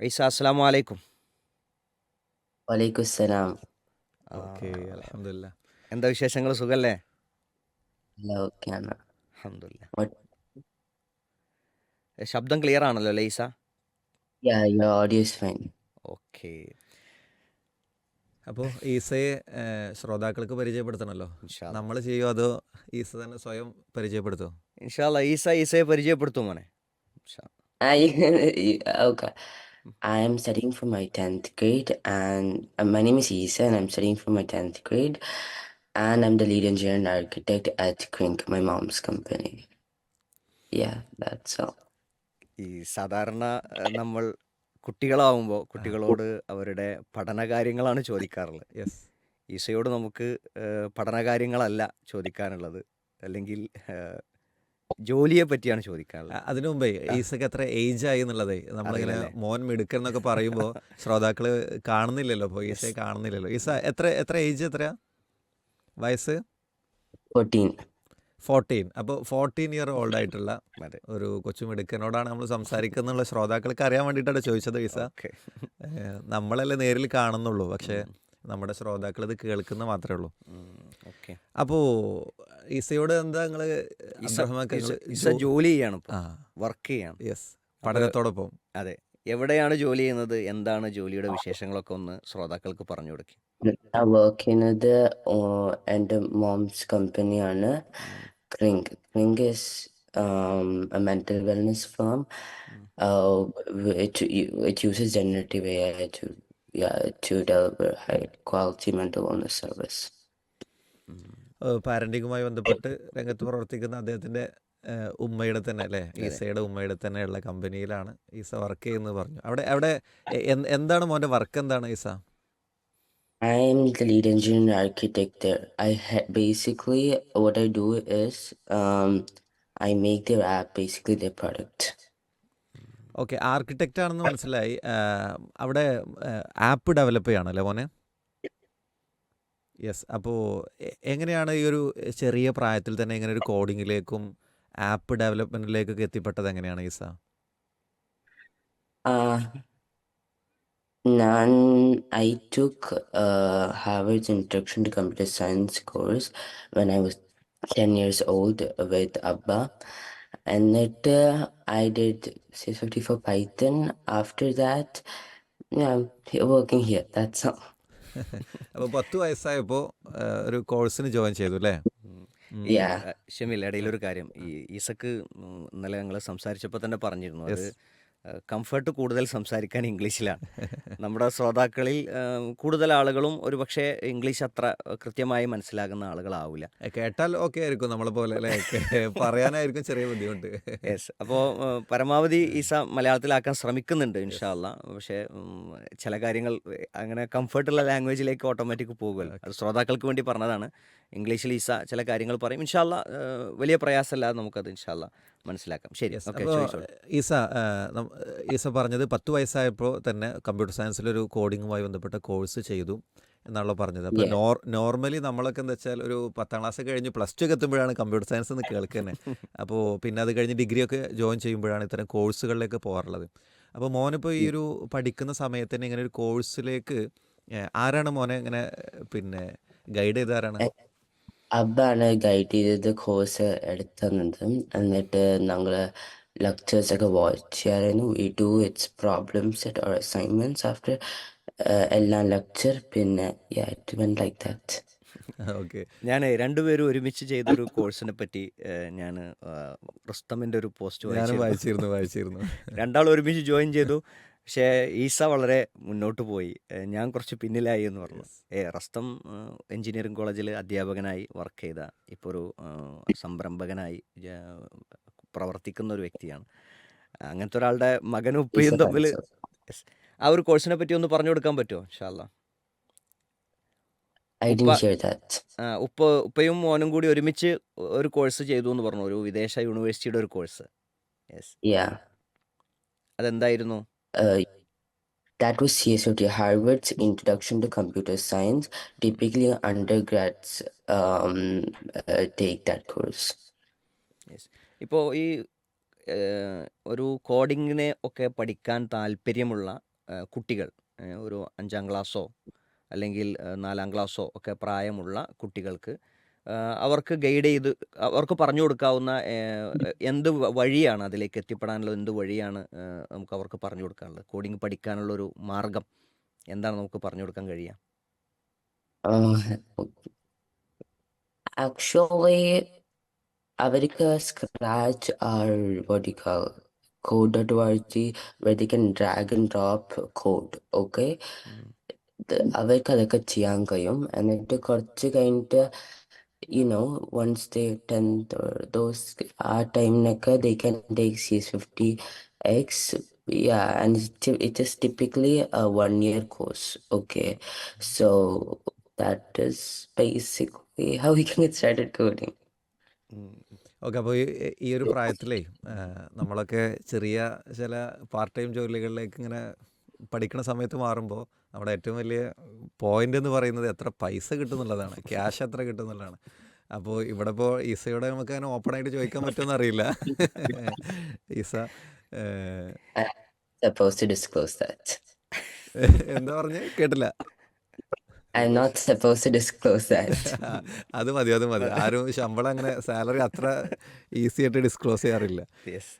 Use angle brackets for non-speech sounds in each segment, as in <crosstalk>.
ഈസ അസ്സലാമു അലൈക്കും വലൈക്കുസ്സലാം. ഓക്കെ അലഹമില്ല എന്താ വിശേഷങ്ങൾ? സുഖല്ലേ? ശബ്ദം ക്ലിയർ ആണല്ലോ ലൈസ യാ audio is ഓക്കെ. അപ്പോൾ ഈസയെ ശ്രോതാക്കൾക്ക് പരിചയപ്പെടുത്തണല്ലോ. നമ്മൾ ചെയ്യുമോ അതോ ഈസ തന്നെ സ്വയം പരിചയപ്പെടുത്തോ? ഇൻഷാല്ല ഈസ ഈസയെ പരിചയപ്പെടുത്തും മോനെ. ഇൻഷാ. I, am studying for my 10th grade, and uh, my name is Isa, and I'm studying for my 10th grade, and I'm the lead engineer and architect at Crink, my mom's company. Yeah, that's all. ഈ സാധാരണ നമ്മൾ കുട്ടികളാവുമ്പോൾ കുട്ടികളോട് അവരുടെ പഠനകാര്യങ്ങളാണ് ചോദിക്കാറുള്ളത് yes ഈശയോട് നമുക്ക് പഠനകാര്യങ്ങളല്ല ചോദിക്കാനുള്ളത് അല്ലെങ്കിൽ ജോലിയെ പറ്റിയാണ് ചോദിക്കാറുള്ളത് അതിനു മുമ്പേ ഈസക്ക് എത്ര ഏജ് ആയി എന്നുള്ളതേ നമ്മളിങ്ങനെ? മോൻ മിടുക്കൻ എന്നൊക്കെ പറയുമ്പോൾ <laughs> ശ്രോതാക്കൾ കാണുന്നില്ലല്ലോ ഇപ്പോൾ ഈസയെ കാണുന്നില്ലല്ലോ. ഈസ എത്ര എത്ര ഏജ് എത്രയാ? വയസ്സ്? 14. ഫോർട്ടീൻ അപ്പോൾ ഫോർട്ടീൻ ഇയർ ഓൾഡ് ആയിട്ടുള്ള അതെ. ഒരു കൊച്ചു മിടുക്കനോടാണ് നമ്മൾ സംസാരിക്കുന്നുള്ള ശ്രോതാക്കൾക്ക് അറിയാൻ വേണ്ടിയിട്ടാണ് ചോദിച്ചത് ഈസ. ഓക്കെ. ഏഹ്, നമ്മളല്ലേ നേരിൽ കാണുന്നുള്ളൂ പക്ഷേ നമ്മുടെ ശ്രോതാക്കൾ ഇത് കേൾക്കുന്ന മാത്രമേ ഉള്ളൂ. അപ്പോ ഈസയോട് എന്താ നിങ്ങൾ ജോലി ചെയ്യണം വർക്ക് ചെയ്യണം. യെസ് പഠനത്തോടൊപ്പം. അതെ. എവിടെയാണ് ജോലി ചെയ്യുന്നത്? എന്താണ് ജോലിയുടെ വിശേഷങ്ങളൊക്കെ ഒന്ന് ശ്രോതാക്കൾക്ക് പറഞ്ഞു ഞാൻ വർക്ക് ചെയ്യുന്നത് എന്റെ മോംസ് കമ്പനിയാണ് crink crink is mental wellness firm generative quality mental wellness service പാരന്റിങ്ങുമായി ബന്ധപ്പെട്ട് രംഗത്ത് പ്രവർത്തിക്കുന്ന അദ്ദേഹത്തിന്റെ ഉമ്മയുടെ തന്നെ അല്ലേ? ഈസയുടെ ഉമ്മയുടെ തന്നെയുള്ള കമ്പനിയിലാണ് ഈസ വർക്ക് ചെയ്യുന്നത് പറഞ്ഞു. അവിടെ അവിടെ എന്താണ് മോന്റെ വർക്ക് എന്താണ് Isa? I am the lead engineer architect. There. I ha- basically what I do is um, I make their app basically their product. Okay architect ആണെന്ന് മനസ്സിലായി. അവിടെ ആപ്പ് ഡെവലപ്പ് ചെയ്യണല്ലേ മോനെ? യെസ് അപ്പോൾ എങ്ങനെയാണ് ഈ ഒരു ചെറിയ പ്രായത്തിൽ തന്നെ ഇങ്ങനെ ഒരു കോഡിങ്ങിലേക്കും ആപ്പ് ഡെവലപ്മെന്റിലേക്കൊക്കെ എത്തിപ്പെട്ടത് എങ്ങനെയാണ് Isa Uh, none. I took uh, Harvard's Introduction to Computer Science course when I was 10 years old with Abba. And that uh, I did 650 for Python. After that, yeah, <laughs> അപ്പോൾ പത്ത് വയസ്സായപ്പോൾ ഒരു കോഴ്സിന് ജോയിൻ ചെയ്തു അല്ലേ? ഷമില്ല ഇടയിലൊരു കാര്യം. ഈ ഈസക്ക് ഇന്നലെ ഞങ്ങൾ സംസാരിച്ചപ്പോൾ തന്നെ പറഞ്ഞിരുന്നു. അത് കംഫർട്ട് കൂടുതൽ സംസാരിക്കാൻ ഇംഗ്ലീഷിലാണ്. നമ്മുടെ ശ്രോതാക്കളിൽ കൂടുതൽ ആളുകളും ഒരു പക്ഷേ ഇംഗ്ലീഷ് അത്ര കൃത്യമായി മനസ്സിലാകുന്ന ആളുകളാവില്ല കേട്ടാൽ ഓക്കെ ആയിരിക്കും നമ്മളെ പോലെ പറയാനായിരിക്കും ചെറിയ ബുദ്ധിമുട്ട്. യെസ്. അപ്പോൾ പരമാവധി ഈസ മലയാളത്തിലാക്കാൻ ശ്രമിക്കുന്നുണ്ട് ഇൻഷാല്ല പക്ഷേ ചില കാര്യങ്ങൾ അങ്ങനെ കംഫർട്ടുള്ള ലാംഗ്വേജിലേക്ക് ഓട്ടോമാറ്റിക് പോകുമല്ലോ അത് ശ്രോതാക്കൾക്ക് വേണ്ടി പറഞ്ഞതാണ്. ഇംഗ്ലീഷിൽ ഈസ ചില കാര്യങ്ങൾ പറയും. ഇൻഷാല്ല വലിയ പ്രയാസമല്ലാതെ നമുക്കത് ഇൻഷാല്ല മനസ്സിലാക്കാം. ശരി ഈസ ഈസ പറഞ്ഞത് പത്ത് വയസ്സായപ്പോൾ തന്നെ കമ്പ്യൂട്ടർ സയൻസിലൊരു കോഡിങ്ങുമായി ബന്ധപ്പെട്ട കോഴ്സ് ചെയ്തു എന്നാണല്ലോ പറഞ്ഞത്. അപ്പോൾ നോർ നോർമലി നമ്മളൊക്കെ എന്താ വെച്ചാൽ ഒരു പത്താം ക്ലാസ് കഴിഞ്ഞ് പ്ലസ് ടു എത്തുമ്പോഴാണ് കമ്പ്യൂട്ടർ സയൻസ് എന്ന് കേൾക്കുന്നത് <laughs> അപ്പോൾ പിന്നെ അത് കഴിഞ്ഞ് ഡിഗ്രി ഒക്കെ ജോയിൻ ചെയ്യുമ്പോഴാണ് ഇത്തരം കോഴ്സുകളിലേക്ക് പോകാറുള്ളത്. അപ്പോൾ മോനിപ്പോൾ ഈ ഒരു പഠിക്കുന്ന സമയത്ത് തന്നെ ഇങ്ങനെ ഒരു കോഴ്സിലേക്ക് ആരാണ് മോനെ ഇങ്ങനെ പിന്നെ ഗൈഡ് ചെയ്ത ആരാണ്? അബ്ബാണ് ഗൈഡ് ചെയ്തത് കോഴ്സ് എടുത്തത് എന്നിട്ട് ഞങ്ങൾ ലെക്ചേഴ്സ് ഒക്കെ watch ചെയ്യാറായിരുന്നു we do its problems at or assignments after എല്ലാ ലെക്ചർ പിന്നെ it when like that okay ഞാൻ രണ്ടുപേരും ഒരുമിച്ച് ചെയ്തൊരു കോഴ്സിനെ പറ്റി ഞാൻ റുസ്തമിന്റെ ഒരു പോസ്റ്റ് വായിച്ചിരുന്നു. വായിച്ചിരുന്നു രണ്ടാൾ ഒരുമിച്ച് ജോയിൻ ചെയ്തു. പക്ഷേ ഈസ വളരെ മുന്നോട്ട് പോയി. ഞാൻ കുറച്ച് പിന്നിലായി എന്ന് പറഞ്ഞു. ഏ റസ്തം എഞ്ചിനീയറിംഗ് കോളേജിൽ അധ്യാപകനായി വർക്ക് ചെയ്ത ഇപ്പോൾ ഒരു സംരംഭകനായി പ്രവർത്തിക്കുന്ന ഒരു വ്യക്തിയാണ്. അങ്ങനത്തെ ഒരാളുടെ മകനും ഉപ്പയും തമ്മിൽ ആ ഒരു കോഴ്സിനെ പറ്റി ഒന്ന് പറഞ്ഞു കൊടുക്കാൻ പറ്റുമോ? ഇൻഷാല്ല ഉപ്പ ഉപ്പയും മോനും കൂടി ഒരുമിച്ച് ഒരു കോഴ്സ് ചെയ്തു എന്ന് പറഞ്ഞു. ഒരു വിദേശ യൂണിവേഴ്സിറ്റിയുടെ ഒരു കോഴ്സ്. യെസ്. യാ അതെന്തായിരുന്നു that was CSOT, Harvard's Introduction to Computer Science. Typically, undergrads um, uh, take that course. Yes ഇപ്പോൾ ഈ ഒരു കോഡിങ്ങിനെ ഒക്കെ പഠിക്കാൻ താല്പര്യമുള്ള കുട്ടികൾ ഒരു അഞ്ചാം ക്ലാസ്സോ അല്ലെങ്കിൽ നാലാം ക്ലാസ്സോ ഒക്കെ പ്രായമുള്ള കുട്ടികൾക്ക് അവർക്ക് ഗൈഡ് ചെയ്ത് അവർക്ക് പറഞ്ഞു കൊടുക്കാവുന്ന എന്ത് വഴിയാണ് അതിലേക്ക് എത്തിപ്പെടാനുള്ള എന്ത് വഴിയാണ് നമുക്ക് അവർക്ക് പറഞ്ഞു കൊടുക്കാനുള്ളത്? കോഡിംഗ് പഠിക്കാനുള്ള ഒരു മാർഗം എന്താണ് നമുക്ക് പറഞ്ഞു കൊടുക്കാൻ കഴിയുക? ആക്ച്വലി അവർക്ക് scratch you call coded worthy where they can drag and drop code okay? അവർക്ക് അതൊക്കെ ചെയ്യാൻ കഴിയും. എന്നിട്ട് കുറച്ച് കഴിഞ്ഞിട്ട് you know once they 10th or those time necker, they can take CS50 X yeah and it is typically a one year course okay so that is basically how we can get started coding okay അപ്പോൾ ഈ ഒരു പ്രായത്തിലേ നമ്മളൊക്കെ ചെറിയ ചില part time ജോലികളിലേക്ക് ഇങ്ങനെ പഠിക്കുന്ന സമയത്ത് മാറുമ്പോൾ നമ്മുടെ ഏറ്റവും വലിയ പോയിന്റ് എന്ന് പറയുന്നത് എത്ര പൈസ കിട്ടുന്നുള്ളതാണ് ക്യാഷ് എത്ര കിട്ടുന്നുള്ളതാണ്. അപ്പോൾ ഇവിടെ ഇപ്പോൾ ഈസയോട് നമുക്ക് അങ്ങനെ ഓപ്പൺ ആയിട്ട് ചോദിക്കാൻ പറ്റുമെന്ന് അറിയില്ല ഈസ ഏഹ്, supposed to disclose that. എന്താ പറഞ്ഞ്? കേട്ടില്ല. I'm not supposed to disclose that. അത് മതി അത് മതി. ആരും ശമ്പളം അങ്ങനെ സാലറി അത്ര ഈസി ആയിട്ട് ഡിസ്ക്ലോസ് ചെയ്യാറില്ല. യെസ്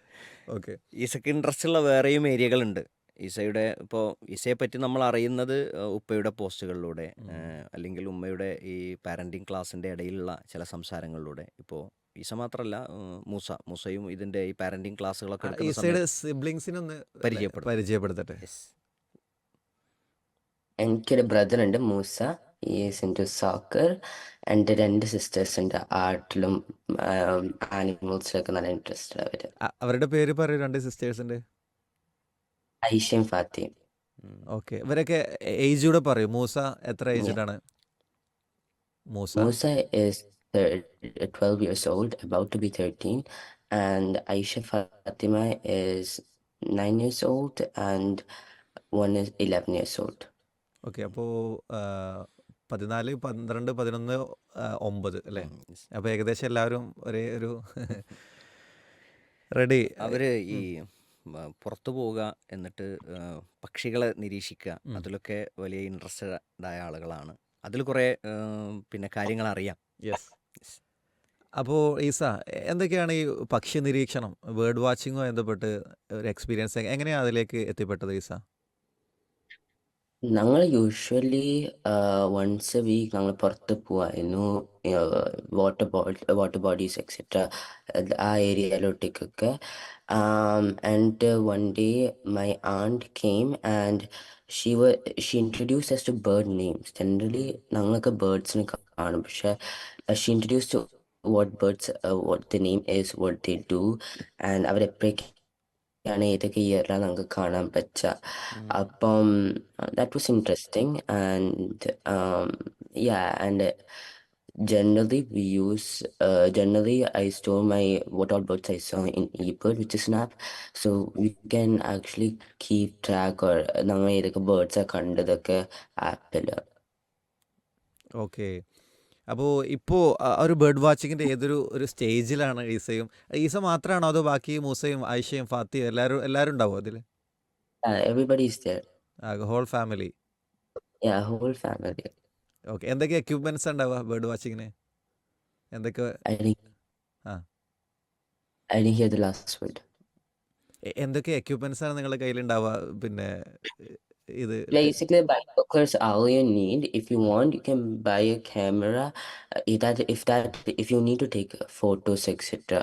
ഓക്കെ ഈസക്ക് ഇൻട്രസ്റ്റ് ഉള്ള വേറെയും ഏരിയകളുണ്ട് ഈസയുടെ ഇപ്പോൾ ഈസയെ പറ്റി നമ്മൾ അറിയുന്നത് ഉപ്പയുടെ പോസ്റ്റുകളിലൂടെ അല്ലെങ്കിൽ ഉമ്മയുടെ ഈ പാരന്റിങ് ക്ലാസ്സിന്റെ ഇടയിലുള്ള ചില സംസാരങ്ങളിലൂടെ. ഇപ്പോൾ ഈസ മാത്രമല്ല മൂസ മൂസയും ഇതിന്റെ ഈ പാരന്റിങ് ക്ലാസ്സുകളൊക്കെ ഈസയുടെ സിബ്ലിങ്സിനൊന്ന് പരിചയപ്പെടും. പരിചയപ്പെടുത്തട്ടെ? Yes. എനിക്കൊരു ബ്രദർ ഉണ്ട് Moosa. Is in to soccer എന്റെ രണ്ട് സിസ്റ്റേഴ്സ് ഉണ്ട്. ആർട്ടിലും ആനിമൽസിലൊക്കെ നല്ല ഇൻട്രസ്റ്റ് അവർ അവരുടെ പേര് പറയൂ രണ്ട് സിസ്റ്റേഴ്സിന്റെ ഐഷയും ഫാത്തിയും ഉം. ഓക്കെ. ഇവരൊക്കെ ഏജ് കൂടെ പറയൂ. മൂസ എത്ര ഏജ്ഡ് ആണ് Moosa? Moosa is thir- 12 years old about to be 13 and Aisha Fathima is 9 years old and one is 11 years old. Okay. അപ്പോൾ പതിനാല് പന്ത്രണ്ട് പതിനൊന്ന് ആ, ഒമ്പത് അല്ലേ? ഉം. അപ്പോൾ ഏകദേശം എല്ലാവരും ഒരേ ഒരു <laughs> റെഡി അവർ ഈ പുറത്തു പോവുക എന്നിട്ട് പക്ഷികളെ നിരീക്ഷിക്കുക. അതിലൊക്കെ വലിയ ഇൻട്രസ്റ്റഡ് ആയ ആളുകളാണ്. അതിൽ കുറേ പിന്നെ കാര്യങ്ങൾ അറിയാം. യെസ് അപ്പോൾ ഈസ എന്തൊക്കെയാണ് ഈ പക്ഷി നിരീക്ഷണം? ബേർഡ് വാച്ചിങ്ങോ ബന്ധപ്പെട്ട് ഒരു എക്സ്പീരിയൻസ് എങ്ങനെയാണ് അതിലേക്ക് എത്തിപ്പെട്ടത് ഈസ? ഞങ്ങൾ യൂഷ്വലി വൺസ് എ വീക്ക് ഞങ്ങൾ പുറത്ത് പോവായിരുന്നു. Water body water bodies etcetera ആ ഏരിയയിലോട്ടേക്കൊക്കെ and one day my and came and she വ she introduce us to bird names generally ഞങ്ങളൊക്കെ ബേർഡ്സിനെ കാണും. പക്ഷെ she introduce to what birds what the name is what they do and അവരെപ്പോഴൊക്കെയാണ് ഏതൊക്കെ ഇയറിലാണ് ഞങ്ങൾക്ക് കാണാൻ പറ്റുക അപ്പം interesting and um yeah and uh, generally we use uh generally i store my what birds i saw in eBird which is an app so we can actually keep track or ഞങ്ങൾ ഏതൊക്കെ birds കണ്ടതൊക്കെ ആപ്പിൽ okay അപ്പോൾ ഇപ്പോൾ ഒരു bird വാച്ചിങ്ങിന്റെ ഏതൊരു ഒരു സ്റ്റേജിലാണ് ഈസയും. ഈസ മാത്രമാണോ അതോ ബാക്കി മൂസയും ആയിഷയും ഫാത്തിയും എല്ലാവരും എല്ലാവരും ഉണ്ടാവും അതിൽ everybody is there. Whole family ya whole family okay എന്തൊക്കെ എക്യുപ്മെന്റ്സ് ഉണ്ടാവുക ബേർഡ് വാച്ചിങ്ങിന്? എന്തൊക്കെ? Didn't hear. the last word. എ- എന്തൊക്കെ എക്യുപ്മെന്റ്സ് ആണ് നിങ്ങളുടെ കയ്യിലുണ്ടാവുക പിന്നെ ഇത് Basically, binoculars all you need. If you want, you can buy a camera. Uh, if that if that if you need to take photos, etc.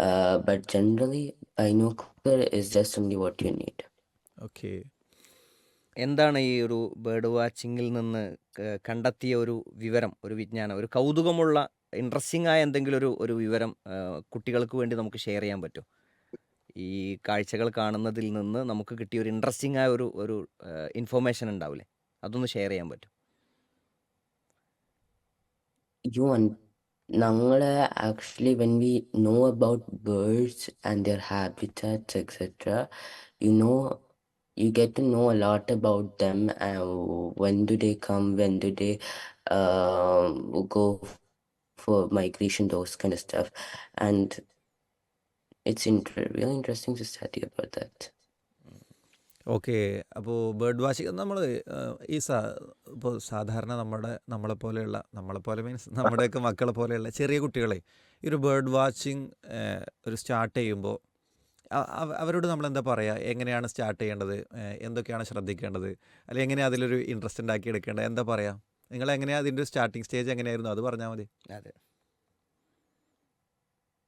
Uh, but generally, binocular is just only what you need. Okay എന്താണ് ഈ ഒരു bird വാച്ചിങ്ങിൽ നിന്ന് ക- കണ്ടെത്തിയ ഒരു വിവരം ഒരു വിജ്ഞാനം ഒരു കൗതുകമുള്ള ഇൻട്രസ്റ്റിംഗ് ആയ എന്തെങ്കിലും ഒരു ഒരു വിവരം ആ, കുട്ടികൾക്ക് വേണ്ടി നമുക്ക് ഷെയർ ചെയ്യാൻ പറ്റും ഈ കാഴ്ചകൾ കാണുന്നതിൽ നിന്ന് നമുക്ക് കിട്ടിയ ഒരു ഇൻട്രസ്റ്റിംഗ് ആയ ഒരു ഒരു ഇൻഫോർമേഷൻ ഉണ്ടാവില്ലേ അതൊന്ന് ഷെയർ ചെയ്യാൻ പറ്റും want Nangala actually when we know about birds and their habitats, etc. You know, you get to know a lot about them. And when do they come? When do they um go for migration? Those kind of stuff, and it's inter- really interesting to study about that. Okay അപ്പോൾ bird watching നമ്മൾ ഈ സാ ഇപ്പോൾ സാധാരണ നമ്മുടെ നമ്മളെ പോലെയുള്ള നമ്മളെ പോലെ മീൻസ് നമ്മുടെയൊക്കെ മക്കളെ പോലെയുള്ള ചെറിയ കുട്ടികളെ ഈ ഒരു ബേർഡ് വാച്ചിങ് ഒരു സ്റ്റാർട്ട് ചെയ്യുമ്പോൾ അവരോട് നമ്മൾ എന്താ പറയുക എങ്ങനെയാണ് സ്റ്റാർട്ട് ചെയ്യേണ്ടത്? എന്തൊക്കെയാണ് ശ്രദ്ധിക്കേണ്ടത്? അല്ലെങ്കിൽ എങ്ങനെയാണ് അതിലൊരു ഇൻട്രസ്റ്റ് ഉണ്ടാക്കി എടുക്കേണ്ടത്? എന്താ പറയുക നിങ്ങൾ എങ്ങനെയാണ് അതിന്റെ സ്റ്റാർട്ടിങ് സ്റ്റേജ് എങ്ങനെയായിരുന്നു? അത് പറഞ്ഞാൽ മതി. അതെ.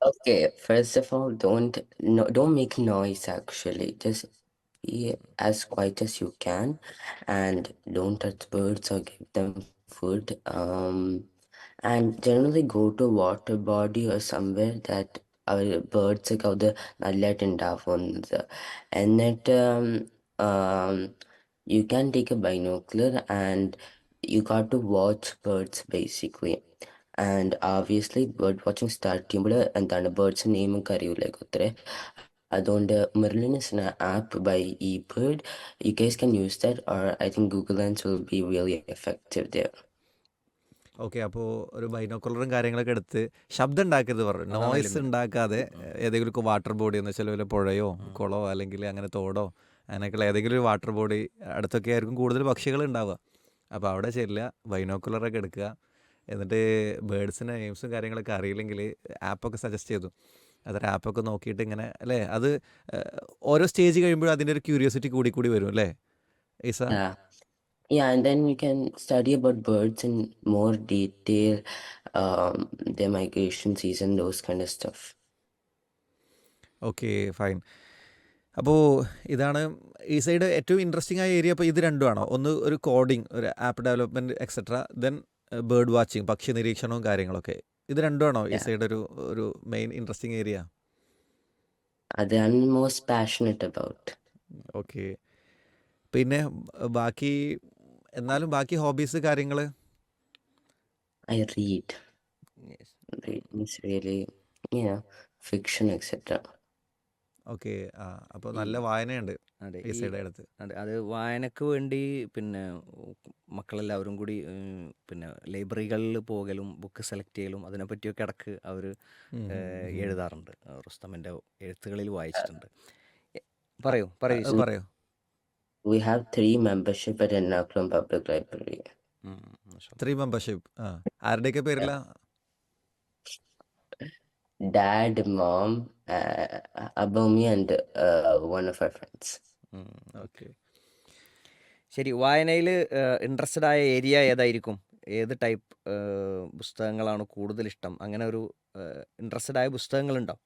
Okay, first of all, don't no, don't make noise actually. Just be as quiet as you can and don't touch birds or give them food. Um, and generally go to water body or somewhere that our birds ഒക്കെ അത് നല്ലതായിട്ട് ഉണ്ടാവുന്നത് എന്നിട്ട് um, you can take a binocular and you got to watch birds basically. And obviously bird watching start ചെയ്യുമ്പോൾ എന്താണ് birds നെയിമൊക്കെ കറിയൂലേക്ക് ഒത്തിരി അതുകൊണ്ട് Merlin is app by eBird you guys can use that or I think Google lens will be really effective there okay അപ്പോൾ ഒരു ബൈനോക്കുലറും കാര്യങ്ങളൊക്കെ എടുത്ത് ശബ്ദം ഉണ്ടാക്കരുത് പറഞ്ഞു. നോയ്സ്. ഉണ്ടാക്കാതെ ഏതെങ്കിലും വാട്ടർ ബോഡി എന്ന് വെച്ചാൽ വല്ല പുഴയോ കുളമോ അല്ലെങ്കിൽ അങ്ങനെ തോടോ അങ്ങനെയൊക്കെയുള്ള ഏതെങ്കിലും ഒരു വാട്ടർ ബോഡി അടുത്തൊക്കെ ആയിരിക്കും കൂടുതൽ പക്ഷികൾ ഉണ്ടാവുക. അപ്പോൾ അവിടെ ചെല്ലുക ബൈനോക്കുലറൊക്കെ എടുക്കുക. എന്നിട്ട് ബേഡ്സിന്റെ നെയിംസും കാര്യങ്ങളൊക്കെ അറിയില്ലെങ്കിൽ ആപ്പൊക്കെ സജസ്റ്റ് ചെയ്തു. അതൊരു ആപ്പൊക്കെ നോക്കിയിട്ട് ഇങ്ങനെ അല്ലേ? അത് ഓരോ സ്റ്റേജ് കഴിയുമ്പോഴും അതിന്റെ ഒരു ക്യൂരിയോസിറ്റി കൂടി കൂടി വരും അല്ലേ? Isa? Yeah. And then you can study about birds in more detail, um, their migration season, those kind of stuff. Okay fine അപ്പോൾ ഇതാണ് ഈ സൈഡ് ഏറ്റവും ഇൻട്രസ്റ്റിംഗ് ആയ ഏരിയ അപ്പോൾ ഇത് രണ്ടുമാണോ ഒന്ന് ഒരു കോഡിംഗ് ഒരു app development etcetera then bird watching പക്ഷി നിരീക്ഷണവും കാര്യങ്ങളൊക്കെ ഇത് രണ്ടുമാണോ. സൈഡ് ഒരു ഒരു മെയിൻ ഇൻട്രസ്റ്റിംഗ് ഏരിയ അത്. ഓക്കെ പിന്നെ ബാക്കി എന്നാലും ബാക്കി ഹോബീസ് കാര്യങ്ങൾ I read. Yes. Means really fiction, etc. ഓക്കെ. ആ അപ്പോൾ നല്ല വായനയുണ്ട് അതെ ഈ അടുത്ത്. അതെ അത് വായനക്ക് വേണ്ടി പിന്നെ മക്കളെല്ലാവരും കൂടി ഉം, പിന്നെ ലൈബ്രറികളിൽ പോകലും ബുക്ക് സെലക്ട് ചെയ്യലും അതിനെപ്പറ്റിയൊക്കെ ഇടയ്ക്ക് അവർ എഴുതാറുണ്ട്. റുസ്തമിന്റെ എഴുത്തുകളിൽ വായിച്ചിട്ടുണ്ട്. എ- പറയൂ പറയൂ അത് പറയോ. We have three membership at Ernakulam Public Library. ഉം, മാഷാ അല്ലാ. ത്രീ മെമ്പർഷിപ്പ് ആ ആരുടെയൊക്കെ പേരില? Dad, mom, uh, above me, and uh, one of our friends. Okay ശരി വായനയിൽ ഇൻട്രസ്റ്റഡ് ആയ ഏരിയ ഏതായിരിക്കും? ഏത് ടൈപ്പ് പുസ്തകങ്ങളാണ് കൂടുതൽ ഇഷ്ടം അങ്ങനെ ഒരു ഇൻട്രസ്റ്റഡ് ആയ പുസ്തകങ്ങളുണ്ടോ?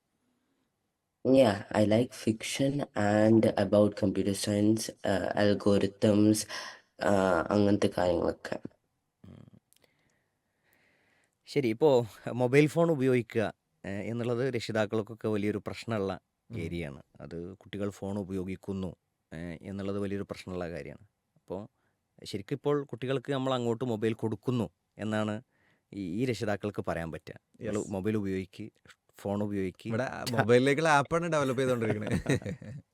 Yeah, I like fiction and about computer science, uh, algorithms, uh, അങ്ങനത്തെ കാര്യങ്ങളൊക്കെ. ശരി ഇപ്പോൾ മൊബൈൽ ഫോൺ ഉപയോഗിക്കുക. എന്നുള്ളത് രക്ഷിതാക്കൾക്കൊക്കെ വലിയൊരു പ്രശ്നമുള്ള. ഏരിയയാണ്. അത് കുട്ടികൾ ഫോൺ ഉപയോഗിക്കുന്നു എന്നുള്ളത് വലിയൊരു പ്രശ്നമുള്ള കാര്യമാണ്. അപ്പോൾ ശരിക്കും ഇപ്പോൾ കുട്ടികൾക്ക് നമ്മൾ അങ്ങോട്ട് മൊബൈൽ കൊടുക്കുന്നു എന്നാണ് ഈ ഈ രക്ഷിതാക്കൾക്ക് പറയാൻ പറ്റുക. ഇയാൾ മൊബൈൽ ഉപയോഗിക്കുക ഫോൺ ഉപയോഗിക്കുക ഇവിടെ മൊബൈലിലേക്കുള്ള ആപ്പാണ് ഡെവലപ്പ് ചെയ്തുകൊണ്ടിരിക്കുന്നത് <laughs>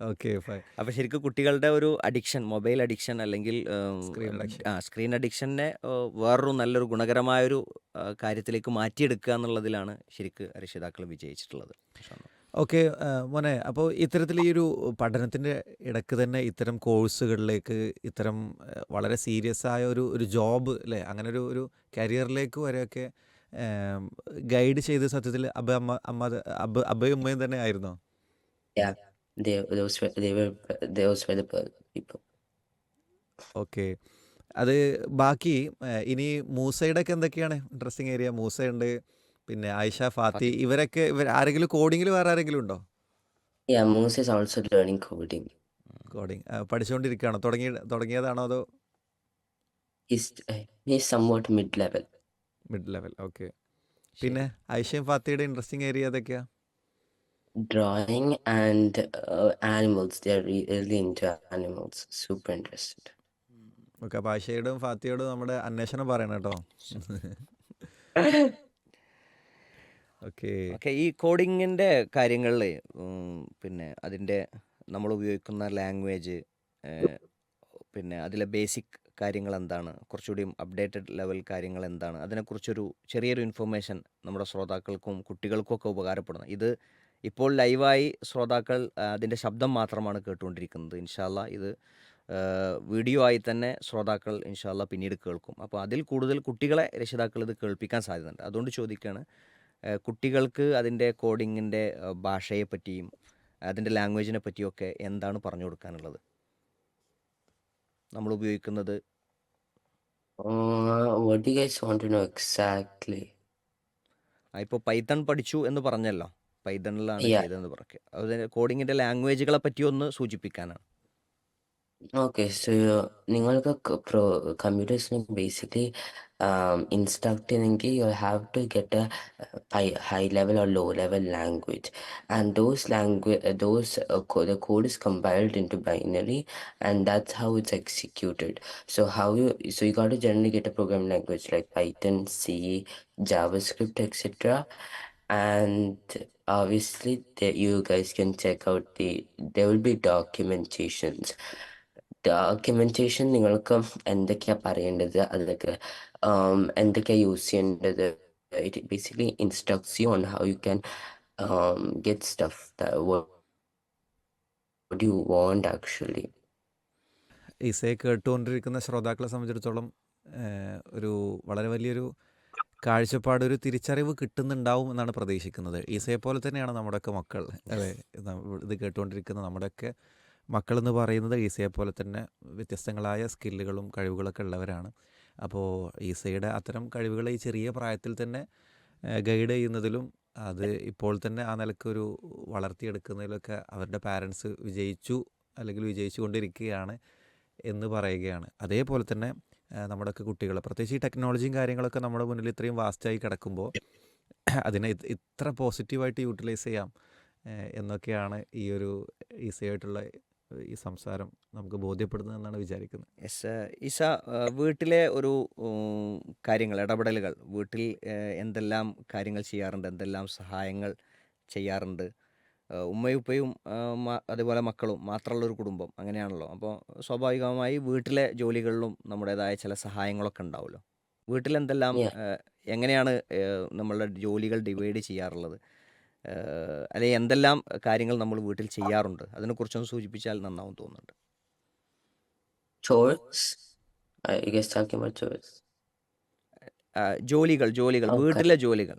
ഓക്കെ ഫൈൻ അപ്പോൾ ശരിക്കും കുട്ടികളുടെ ഒരു അഡിക്ഷൻ മൊബൈൽ അഡിക്ഷൻ അല്ലെങ്കിൽ. ആ സ്ക്രീൻ അഡിക്ഷനെ വേറൊരു നല്ലൊരു ഗുണകരമായൊരു കാര്യത്തിലേക്ക് മാറ്റിയെടുക്കുക എന്നുള്ളതിലാണ് ശരിക്കും രക്ഷിതാക്കൾ വിജയിച്ചിട്ടുള്ളത്. ഓക്കെ മോനെ അപ്പോൾ ഇത്തരത്തിൽ ഈ ഒരു പഠനത്തിന്റെ ഇടയ്ക്ക് തന്നെ ഇത്തരം കോഴ്സുകളിലേക്ക് ഇത്തരം വളരെ സീരിയസ് ആയ ഒരു ഒരു ജോബ് അല്ലേ അങ്ങനെ ഒരു ഒരു കരിയറിലേക്ക് വരെയൊക്കെ ഗൈഡ് ചെയ്ത് സത്യത്തിൽ അബ അമ്മ അമ്മ അബ് അബയും ഉമ്മയും തന്നെ ആയിരുന്നോ? They, those were, they were, those were the pe- people. Okay അത് ബാക്കി ഇനി മൂസയുടെ ഒക്കെ എന്തൊക്കെയാണ്? ഇൻട്രസ്റ്റിംഗ് ഏരിയ മൂസയുണ്ട് പിന്നെ ആയിഷ ഫാത്തി. ഇവരൊക്കെ ഇവർ ആരെങ്കിലും കോഡിങ്ങിൽ വേറെ ആരെങ്കിലും ഉണ്ടോ? Yeah, Moose is also learning coding. Coding പഠിച്ചുകൊണ്ടിരിക്കുകയാണോ തുടങ്ങി തുടങ്ങിയതാണോ അതോ? He's, uh, he's somewhat mid-level. Mid level okay പിന്നെ ആയിഷയും ഫാത്തിയുടെ ഇൻട്രസ്റ്റിംഗ് ഏരിയ ഏതൊക്കെയാ? Drawing and uh, animals. They are really into animals. Super interested. Okay അപ്പോൾ ആയിഷയോടും ഫാത്തിയോടും നമ്മുടെ അന്വേഷണം പറയണം കേട്ടോ ഓക്കെ ഓക്കെ ഈ കോഡിങ്ങിന്റെ കാര്യങ്ങളിൽ പിന്നെ അതിന്റെ നമ്മൾ ഉപയോഗിക്കുന്ന ലാംഗ്വേജ് പിന്നെ അതിലെ ബേസിക് കാര്യങ്ങൾ എന്താണ് കുറച്ചുകൂടി അപ്ഡേറ്റഡ് ലെവൽ കാര്യങ്ങൾ എന്താണ് അതിനെക്കുറിച്ചൊരു ചെറിയൊരു ഇൻഫർമേഷൻ നമ്മുടെ ശ്രോതാക്കൾക്കും കുട്ടികൾക്കും ഒക്കെ ഉപകാരപ്പെടുന്നത് ഇത് ഇപ്പോൾ ലൈവായി ശ്രോതാക്കൾ അതിന്റെ ശബ്ദം മാത്രമാണ് കേട്ടുകൊണ്ടിരിക്കുന്നത്. ഇൻഷാല്ല ഇത് വീഡിയോ ആയി തന്നെ ശ്രോതാക്കൾ ഇൻഷാല്ല പിന്നീട് കേൾക്കും. അപ്പോൾ അതിൽ കൂടുതൽ കുട്ടികളെ രക്ഷിതാക്കൾ ഇത് കേൾപ്പിക്കാൻ സാധ്യതയുണ്ട്. അതുകൊണ്ട് ചോദിക്കുകയാണ് കുട്ടികൾക്ക് അതിന്റെ കോഡിങ്ങിന്റെ ഭാഷയെ പറ്റിയും അതിന്റെ ലാംഗ്വേജിനെ പറ്റിയൊക്കെ എന്താണ് പറഞ്ഞു കൊടുക്കാനുള്ളത്? നമ്മൾ ഉപയോഗിക്കുന്നത്? ഇപ്പോൾ പൈത്തൺ പഠിച്ചു എന്ന് പറഞ്ഞല്ലോ. പൈത്തണിലാണ് Yeah. ചെയ്തതെന്ന് പറക്കെ അതിന്റെ കോഡിങ്ങിന്റെ ലാംഗ്വേജുകളെ പറ്റി ഒന്ന് സൂചിപ്പിക്കാനാണ് Okay, so നിങ്ങൾക്ക് computers basically um, instruct ചെയ്യണമെങ്കിൽ you have to get a uh, high, high level or low level language and those language those uh, co the code is compiled into binary and that's how it's executed so how you so you got to generally get a programming language like and obviously there you guys can check out the there will be documentations. Documentation നിങ്ങൾക്ക് എന്തൊക്കെയാ പറയേണ്ടത് അതിലൊക്കെ um, എന്തൊക്കെയാ use ചെയ്യേണ്ടത് it basically instructs you on how you can get stuff you want actually ഇസയെ കേട്ടുകൊണ്ടിരിക്കുന്ന ശ്രോതാക്കളെ സംബന്ധിച്ചിടത്തോളം ഒരു വളരെ വലിയൊരു കാഴ്ചപ്പാട് ഒരു തിരിച്ചറിവ് കിട്ടുന്നുണ്ടാവും എന്നാണ് പ്രതീക്ഷിക്കുന്നത്. ഈസയെ പോലെ തന്നെയാണ് നമ്മുടെയൊക്കെ മക്കൾ. അതെ ഇത് കേട്ടുകൊണ്ടിരിക്കുന്ന നമ്മുടെയൊക്കെ മക്കൾ എന്ന് പറയുന്നത് ഈസയെ പോലെ തന്നെ വ്യത്യസ്തങ്ങളായ സ്കില്ലുകളും കഴിവുകളൊക്കെ ഉള്ളവരാണ്. അപ്പോൾ ഈസയുടെ അത്തരം കഴിവുകളെ ഈ ചെറിയ പ്രായത്തിൽ തന്നെ ഗൈഡ് ചെയ്യുന്നതിലും അത് ഇപ്പോൾ തന്നെ ആ നിലക്കൊരു വളർത്തിയെടുക്കുന്നതിലൊക്കെ അവരുടെ പാരൻസ് വിജയിച്ചു അല്ലെങ്കിൽ വിജയിച്ചു കൊണ്ടിരിക്കുകയാണ് എന്ന് പറയുകയാണ്. അതേപോലെ തന്നെ നമ്മുടെയൊക്കെ കുട്ടികൾ പ്രത്യേകിച്ച് ഈ ടെക്നോളജിയും കാര്യങ്ങളൊക്കെ നമ്മുടെ മുന്നിൽ ഇത്രയും വാസ്റ്റായി കിടക്കുമ്പോൾ <clears throat> അതിനെ ഇത്ര പോസിറ്റീവായിട്ട് യൂട്ടിലൈസ് ചെയ്യാം എന്നൊക്കെയാണ് ഈ ഒരു ഈസിയായിട്ടുള്ള ഈ സംസാരം നമുക്ക് ബോധ്യപ്പെടുന്നത് എന്നാണ് വിചാരിക്കുന്നത് യെസ് ഈശ വീട്ടിലെ ഒരു കാര്യങ്ങൾ ഇടപെടലുകൾ വീട്ടിൽ എന്തെല്ലാം കാര്യങ്ങൾ ചെയ്യാറുണ്ട് എന്തെല്ലാം സഹായങ്ങൾ ചെയ്യാറുണ്ട് ഉമ്മയും ഉപ്പയും അതുപോലെ മക്കളും മാത്രമുള്ള ഒരു കുടുംബം അങ്ങനെയാണല്ലോ. അപ്പോൾ സ്വാഭാവികമായി വീട്ടിലെ ജോലികളിലും നമ്മുടേതായ ചില സഹായങ്ങളൊക്കെ ഉണ്ടാവുമല്ലോ. വീട്ടിലെന്തെല്ലാം എങ്ങനെയാണ് നമ്മളുടെ ജോലികൾ ഡിവൈഡ് ചെയ്യാറുള്ളത്? അല്ലെങ്കിൽ എന്തെല്ലാം കാര്യങ്ങൾ നമ്മൾ വീട്ടിൽ ചെയ്യാറുണ്ട്? അതിനെക്കുറിച്ചൊന്ന് സൂചിപ്പിച്ചാൽ നന്നാവും തോന്നുന്നുണ്ട്. ജോലികൾ ജോലികൾ വീട്ടിലെ ജോലികൾ.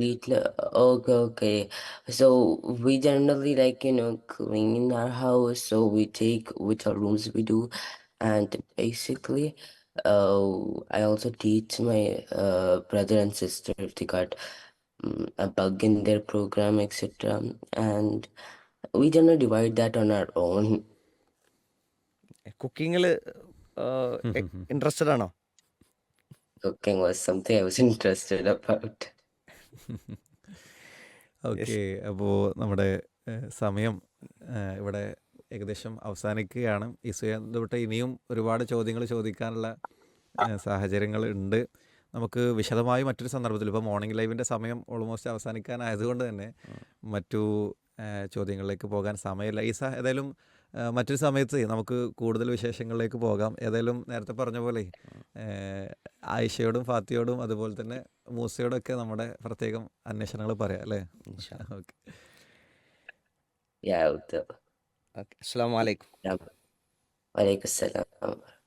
വീട്ടില് okay okay so we generally like you know clean our house so we take which our rooms we do and basically uh, I also teach my uh, brother and sister if they got um, a bug in their program etc and we generally divide that on our own കുക്കിങ്ങിൽ <laughs> interested ആണോ cooking was something I was <laughs> interested about <laughs> Okay അപ്പോൾ നമ്മുടെ സമയം ഇവിടെ ഏകദേശം അവസാനിക്കുകയാണ്. ഇസുയെ തൊട്ട് ഇനിയും ഒരുപാട് ചോദ്യങ്ങൾ ചോദിക്കാനുള്ള സാഹചര്യങ്ങൾ ഉണ്ട്. നമുക്ക് വിശദമായി മറ്റൊരു സന്ദർഭത്തിൽ ഇപ്പോൾ മോർണിംഗ് ലൈവിന്റെ സമയം ഓൾമോസ്റ്റ് അവസാനിക്കാനായതുകൊണ്ട് തന്നെ മറ്റു ചോദ്യങ്ങളിലേക്ക് പോകാൻ സമയമില്ല. ഈസ ഏതായാലും മറ്റൊരു സമയത്ത് നമുക്ക് കൂടുതൽ വിശേഷങ്ങളിലേക്ക് പോകാം. ഏതായാലും നേരത്തെ പറഞ്ഞ പോലെ ആയിഷയോടും ഫാത്തിയോടും അതുപോലെ തന്നെ മൂസയോടും ഒക്കെ നമ്മുടെ പ്രത്യേകം അന്വേഷണങ്ങൾ പറയാം അല്ലേ? ഓക്കെ. അസ്സാം വലൈക്കും വലൈക്കും.